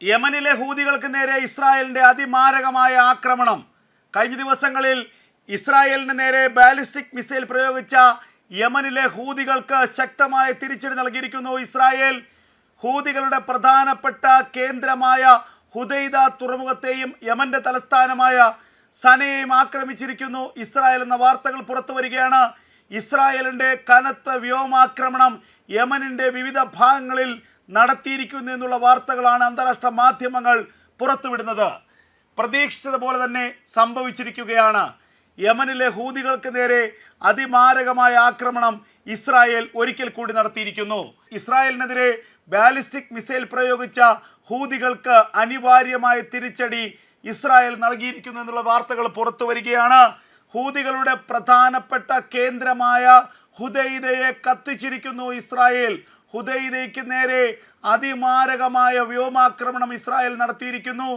യമനിലെ ഹൂതികൾക്ക് നേരെ ഇസ്രായേലിന്റെ അതിമാരകമായ ആക്രമണം. കഴിഞ്ഞ ദിവസങ്ങളിൽ ഇസ്രായേലിന് നേരെ ബാലിസ്റ്റിക് മിസൈൽ പ്രയോഗിച്ച യമനിലെ ഹൂതികൾക്ക് ശക്തമായ തിരിച്ചടി നൽകിയിരിക്കുന്നു ഇസ്രായേൽ. ഹൂതികളുടെ പ്രധാനപ്പെട്ട കേന്ദ്രമായ ഹുദൈദ തുറമുഖത്തെയും യമന്റെ തലസ്ഥാനമായ സനയെയും ആക്രമിച്ചിരിക്കുന്നു ഇസ്രായേൽ എന്ന വാർത്തകൾ പുറത്തു വരികയാണ്. ഇസ്രായേലിന്റെ കനത്ത വ്യോമാക്രമണം യമനിന്റെ വിവിധ ഭാഗങ്ങളിൽ നടത്തിയിരിക്കുന്നു എന്നുള്ള വാർത്തകളാണ് അന്താരാഷ്ട്ര മാധ്യമങ്ങൾ പുറത്തുവിടുന്നത്. പ്രതീക്ഷിച്ചതുപോലെ തന്നെ സംഭവിച്ചിരിക്കുകയാണ്. യമനിലെ ഹൂതികൾക്ക് നേരെ അതിമാരകമായ ആക്രമണം ഇസ്രായേൽ ഒരിക്കൽ കൂടി നടത്തിയിരിക്കുന്നു. ഇസ്രായേലിനെതിരെ ബാലിസ്റ്റിക് മിസൈൽ പ്രയോഗിച്ച ഹൂതികൾക്ക് അനിവാര്യമായ തിരിച്ചടി ഇസ്രായേൽ നൽകിയിരിക്കുന്നു എന്നുള്ള വാർത്തകൾ പുറത്തു വരികയാണ്. ഹൂതികളുടെ പ്രധാനപ്പെട്ട കേന്ദ്രമായ ഹുദൈദയെ കത്തിച്ചിരിക്കുന്നു ഇസ്രായേൽ. ഹുദൈദയ്ക്ക് നേരെ അതിമാരകമായ വ്യോമാക്രമണം ഇസ്രായേൽ നടത്തിയിരിക്കുന്നു.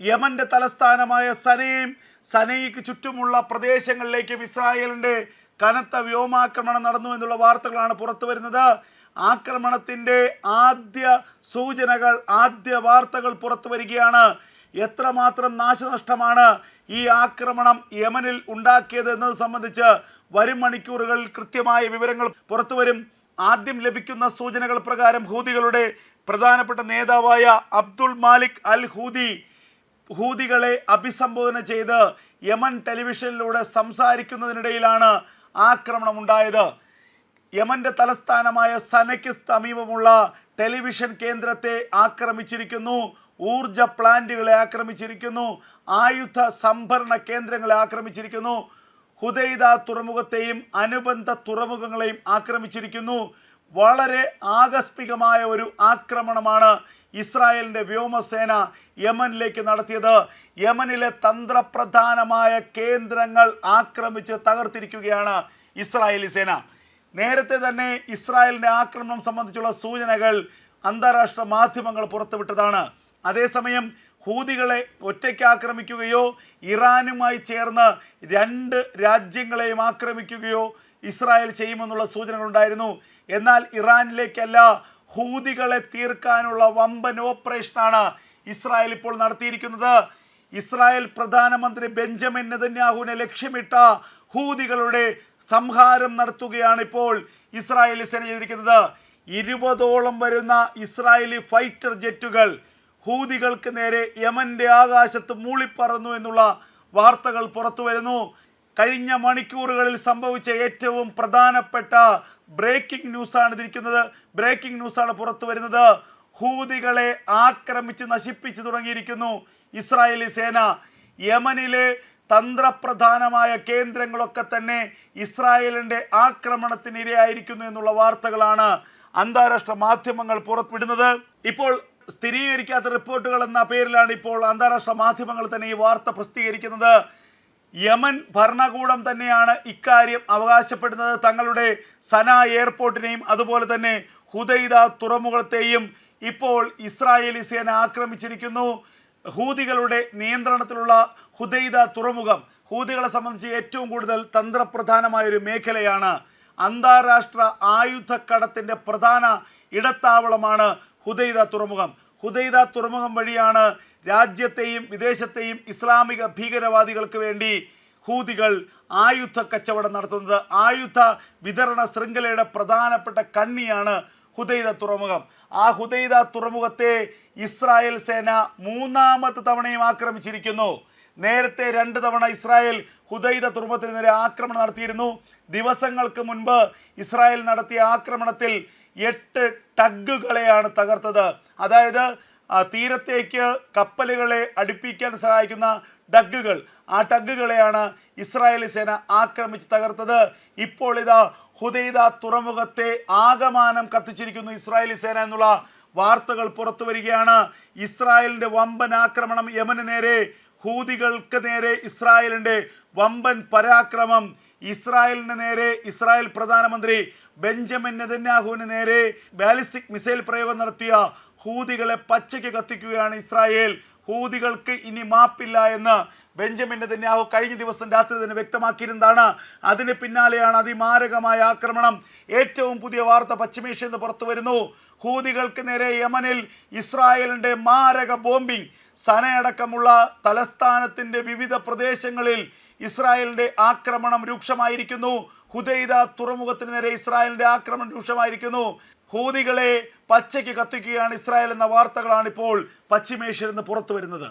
യമന്റെ തലസ്ഥാനമായ സനയും സനയ്ക്ക് ചുറ്റുമുള്ള പ്രദേശങ്ങളിലേക്കും ഇസ്രായേലിന്റെ കനത്ത വ്യോമാക്രമണം നടന്നു എന്നുള്ള വാർത്തകളാണ് പുറത്തു വരുന്നത്. ആക്രമണത്തിന്റെ ആദ്യ സൂചനകൾ ആദ്യ വാർത്തകൾ പുറത്തു വരികയാണ്. എത്രമാത്രം നാശനഷ്ടമാണ് ഈ ആക്രമണം യമനിൽ ഉണ്ടാക്കിയത് എന്നത് സംബന്ധിച്ച് വരും മണിക്കൂറുകളിൽ കൃത്യമായ വിവരങ്ങൾ പുറത്തു വരും. ആദ്യം ലഭിക്കുന്ന സൂചനകൾ പ്രകാരം ഹൂതികളുടെ പ്രധാനപ്പെട്ട നേതാവായ അബ്ദുൾ മാലിക് അൽ ഹൂദി ഹൂതികളെ അഭിസംബോധന ചെയ്ത് യമൻ ടെലിവിഷനിലൂടെ സംസാരിക്കുന്നതിനിടയിലാണ് ആക്രമണം ഉണ്ടായത് യമന്റെ തലസ്ഥാനമായ സനയ്ക്ക് സമീപമുള്ള ടെലിവിഷൻ കേന്ദ്രത്തെ ആക്രമിച്ചിരിക്കുന്നു. ഊർജ പ്ലാന്റുകളെ ആക്രമിച്ചിരിക്കുന്നു. ആയുധ സംഭരണ കേന്ദ്രങ്ങളെ ആക്രമിച്ചിരിക്കുന്നു. ഹുദൈദ തുറമുഖത്തെയും അനുബന്ധ തുറമുഖങ്ങളെയും ആക്രമിച്ചിരിക്കുന്നു. വളരെ ആകസ്മികമായ ഒരു ആക്രമണമാണ് ഇസ്രായേലിന്റെ വ്യോമസേന യമനിലേക്ക് നടത്തിയത്. യമനിലെ തന്ത്രപ്രധാനമായ കേന്ദ്രങ്ങൾ ആക്രമിച്ച് തകർത്തിരിക്കുകയാണ് ഇസ്രായേലി സേന. നേരത്തെ തന്നെ ഇസ്രായേലിന്റെ ആക്രമണം സംബന്ധിച്ചുള്ള സൂചനകൾ അന്താരാഷ്ട്ര മാധ്യമങ്ങൾ പുറത്തുവിട്ടതാണ്. അതേസമയം ഹൂതികളെ ഒറ്റയ്ക്ക് ആക്രമിക്കുകയോ ഇറാനുമായി ചേർന്ന് രണ്ട് രാജ്യങ്ങളെയും ആക്രമിക്കുകയോ ഇസ്രായേൽ ചെയ്യുമെന്നുള്ള സൂചനകളുണ്ടായിരുന്നു. എന്നാൽ ഇറാനിലേക്കല്ല ഹൂതികളെ തീർക്കാനുള്ള വമ്പൻ ഓപ്പറേഷനാണ് ഇസ്രായേൽ ഇപ്പോൾ നടത്തിയിരിക്കുന്നത്. ഇസ്രായേൽ പ്രധാനമന്ത്രി ബെഞ്ചമിൻ നെതന്യാഹുവിനെ ലക്ഷ്യമിട്ട ഹൂതികളുടെ സംഹാരം നടത്തുകയാണ് ഇപ്പോൾ ഇസ്രായേലി സേന ചെയ്തിരിക്കുന്നത്. ഇരുപതോളം വരുന്ന ഇസ്രായേലി ഫൈറ്റർ ജെറ്റുകൾ ഹൂതികൾക്ക് നേരെ യമന്റെ ആകാശത്ത് മൂളിപ്പറന്നു എന്നുള്ള വാർത്തകൾ പുറത്തു വരുന്നു. കഴിഞ്ഞ മണിക്കൂറുകളിൽ സംഭവിച്ച ഏറ്റവും പ്രധാനപ്പെട്ട ബ്രേക്കിംഗ് ന്യൂസാണ് ഇതിരിക്കുന്നത്. ബ്രേക്കിംഗ് ന്യൂസാണ് പുറത്തു വരുന്നത്. ഹൂതികളെ ആക്രമിച്ച് നശിപ്പിച്ചു തുടങ്ങിയിരിക്കുന്നു ഇസ്രായേലി സേന. യമനിലെ തന്ത്രപ്രധാനമായ കേന്ദ്രങ്ങളൊക്കെ തന്നെ ഇസ്രായേലിന്റെ ആക്രമണത്തിനിരയായിരിക്കുന്നു എന്നുള്ള വാർത്തകളാണ് അന്താരാഷ്ട്ര മാധ്യമങ്ങൾ പുറത്തുവിടുന്നത്. ഇപ്പോൾ സ്ഥിരീകരിക്കാത്ത റിപ്പോർട്ടുകൾ എന്ന പേരിലാണ് ഇപ്പോൾ അന്താരാഷ്ട്ര മാധ്യമങ്ങൾ തന്നെ ഈ വാർത്ത പ്രസിദ്ധീകരിക്കുന്നത്. യമൻ ഭരണകൂടം തന്നെയാണ് ഇക്കാര്യം അവകാശപ്പെടുന്നത്. തങ്ങളുടെ സന എയർപോർട്ടിനെയും അതുപോലെ തന്നെ ഹുദൈദ തുറമുഖത്തെയും ഇപ്പോൾ ഇസ്രായേലി സേന ആക്രമിച്ചിരിക്കുന്നു. ഹൂതികളുടെ നിയന്ത്രണത്തിലുള്ള ഹുദൈദ തുറമുഖം ഹൂതികളെ സംബന്ധിച്ച് ഏറ്റവും കൂടുതൽ തന്ത്രപ്രധാനമായ ഒരു മേഖലയാണ്. അന്താരാഷ്ട്ര ആയുധക്കടത്തിന്റെ പ്രധാന ഇടത്താവളമാണ് ഹുദൈദ തുറമുഖം. ഹുദൈദ തുറമുഖം വഴിയാണ് രാജ്യത്തെയും വിദേശത്തെയും ഇസ്ലാമിക ഭീകരവാദികൾക്ക് വേണ്ടി ഹൂതികൾ ആയുധ കച്ചവടം നടത്തുന്നത്. ആയുധ വിതരണ ശൃംഖലയുടെ പ്രധാനപ്പെട്ട കണ്ണിയാണ് ഹുദൈദ തുറമുഖം. ആ ഹുദൈദ തുറമുഖത്തെ ഇസ്രായേൽ സേന മൂന്നാമത്തെ തവണയും ആക്രമിച്ചിരിക്കുന്നു. നേരത്തെ രണ്ട് തവണ ഇസ്രായേൽ ഹുദൈദ തുറമുഖത്തിന് നേരെ ആക്രമണം നടത്തിയിരുന്നു. ദിവസങ്ങൾക്ക് മുൻപ് ഇസ്രായേൽ നടത്തിയ ആക്രമണത്തിൽ എട്ട് ടഗുകളെയാണ് തകർത്തത്. അതായത് തീരത്തേക്ക് കപ്പലുകളെ അടുപ്പിക്കാൻ സഹായിക്കുന്ന ഡഗുകൾ ആ ടഗുകളെയാണ് ഇസ്രായേലി സേന ആക്രമിച്ച് തകർത്തത്. ഇപ്പോൾ ഇതാ ഹുദൈദ തുറമുഖത്തെ ആകമാനം കത്തിച്ചിരിക്കുന്നു ഇസ്രായേലി സേന എന്നുള്ള വാർത്തകൾ പുറത്തു വരികയാണ്. ഇസ്രായേലിന്റെ വമ്പൻ ആക്രമണം യമന് നേരെ ഹൂതികൾക്ക് നേരെ ഇസ്രായേലിന്റെ വമ്പൻ പരാക്രമം. ഇസ്രായേലിന് നേരെ ഇസ്രായേൽ പ്രധാനമന്ത്രി ബെഞ്ചമിൻ നെതന്യാഹുവിന് നേരെ ബാലിസ്റ്റിക് മിസൈൽ പ്രയോഗം നടത്തിയ ഹൂതികളെ പച്ചയ്ക്ക് കത്തിക്കുകയാണ് ഇസ്രായേൽ. ഹൂതികൾക്ക് ഇനി മാപ്പില്ല എന്ന് ബെഞ്ചമിൻ നെതന്യാഹു കഴിഞ്ഞ ദിവസം രാത്രി തന്നെ വ്യക്തമാക്കിയിരുന്നതാണ്. അതിന് പിന്നാലെയാണ് അതിമാരകമായ ആക്രമണം. ഏറ്റവും പുതിയ വാർത്ത പശ്ചിമേഷ്യയിൽ നിന്ന് പുറത്തു വരുന്നു. ഹൂതികൾക്ക് നേരെ യമനിൽ ഇസ്രായേലിന്റെ മാരക ബോംബിംഗ് സനയടക്കമുള്ള തലസ്ഥാനത്തിന്റെ വിവിധ പ്രദേശങ്ങളിൽ ഇസ്രായേലിന്റെ ആക്രമണം രൂക്ഷമായിരിക്കുന്നു. ഹുദൈദ തുറമുഖത്തിന് നേരെ ഇസ്രായേലിന്റെ ആക്രമണം രൂക്ഷമായിരിക്കുന്നു. ഹൂതികളെ പച്ചയ്ക്ക് കത്തിക്കുകയാണ് ഇസ്രായേൽ എന്ന വാർത്തകളാണ് ഇപ്പോൾ പശ്ചിമേഷ്യയിൽ നിന്ന് പുറത്തു വരുന്നത്